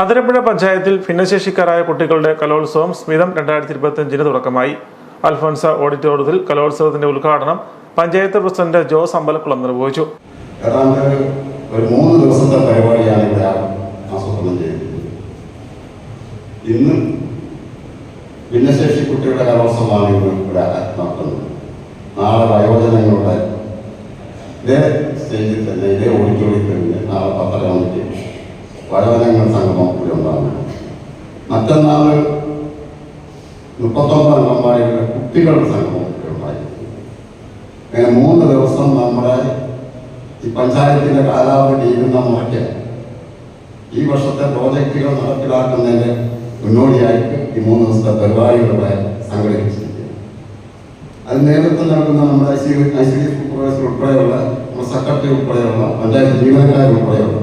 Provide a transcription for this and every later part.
അതിരപ്പുഴ പഞ്ചായത്തിൽ ഭിന്നശേഷിക്കാരായ കുട്ടികളുടെ കലോത്സവം സ്മിതം രണ്ടായിരത്തി ഇരുപത്തിയഞ്ചിന് തുടക്കമായി. അൽഫോൻസ ഓഡിറ്റോറിയത്തിൽ കലോത്സവത്തിന്റെ ഉദ്ഘാടനം പഞ്ചായത്ത് പ്രസിഡന്റ് ജോസ് അമ്പലക്കുളം നിർവഹിച്ചു. ഒരു മൂന്ന് ദിവസത്തെ പരിപാടിയാണ് ഇവിടെ ആസൂത്രണം ചെയ്തത്. ഇന്ന് ഭിന്നശേഷി കുട്ടികളുടെ കലോത്സവമാണ് ഇന്ന് ഇവിടെ നടത്തുന്നത്. നാളെ വയോജനങ്ങളുടെ ഇതേ സ്റ്റേജിൽ തന്നെ ഇതേ ഓഡിറ്റോറിയത്തിൽ തന്നെ നാളെ പത്തര മണിക്ക് വയോജനങ്ങൾ സംഗമം കൂടി ഉണ്ടാകും. മറ്റന്നാൾ മുപ്പത്തൊമ്പത് അംഗൻവാടികളുടെ കുട്ടികളുടെ സംഗമം കൂടി ഉണ്ടായിരുന്നു അങ്ങനെ മൂന്ന് ദിവസം നമ്മുടെ ഈ പഞ്ചായത്തിന്റെ കാലാവധി തീരുന്ന മുറയ്ക്ക് ഈ വർഷത്തെ പ്രോജക്റ്റുകൾ നടപ്പിലാക്കുന്നതിന്റെ മുന്നോടിയായിട്ട് ഈ മൂന്ന് ദിവസത്തെ പരിപാടികളുടെ സംഘടിപ്പിച്ചിരിക്കുന്നത് അതിന് നേതൃത്വം നൽകുന്ന നമ്മുടെ ഉൾപ്പെടെയുള്ള നമ്മുടെ സെക്രട്ടറി ഉൾപ്പെടെയുള്ള പഞ്ചായത്ത് ജീവനക്കാർ ഉൾപ്പെടെയുള്ള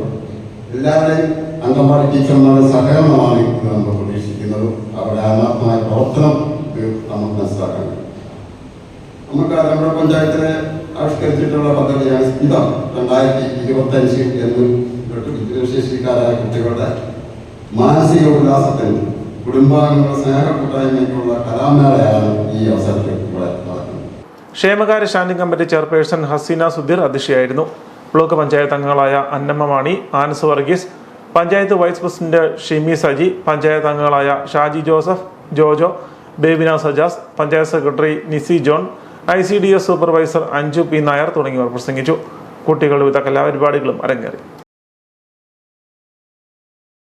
എല്ലാവരെയും അംഗൻവാടി ടീച്ചർമാരുടെ സഹകരണമാണ് ഇന്ന് നമ്മൾ പ്രതീക്ഷിക്കുന്നത്. അവരുടെ ആത്മാർത്ഥമായ പ്രവർത്തനം നമുക്ക് മനസ്സിലാക്കാൻ നമുക്ക് നമ്മുടെ പഞ്ചായത്തിനെ ആവിഷ്കരിച്ചിട്ടുള്ള പദ്ധതിയാണ് സ്ഥിതം രണ്ടായിരത്തി ഇരുപത്തി അഞ്ച് എന്ന് വിദ്യാശേഷിക്കാരായ കുട്ടികളുടെ മാനസിക ഉല്ലാസത്തിന് കുടുംബാംഗങ്ങളുടെ സ്നേഹ കൂട്ടായ്മയ്ക്കുള്ള കലാമേളയാണ് ഈ അവസരത്തിൽ ക്ഷേമകാര്യ standing committee chairperson Haseena Sudheer അധ്യക്ഷയായിരുന്നു block panchayat അംഗങ്ങളായ Annamma Mani Agnes Varghese panchayat vice president Shimi Saji panchayat അംഗങ്ങളായ Shaji Joseph Jojo Bebina Sajas panchayat secretary Nisi John I C D S supervisor Anju P Nair തുടങ്ങിയവർ പ്രസംഗിച്ചു. കുട്ടികളുടെ വിവിധ കലാപരിപാടികളും അരങ്ങേറി.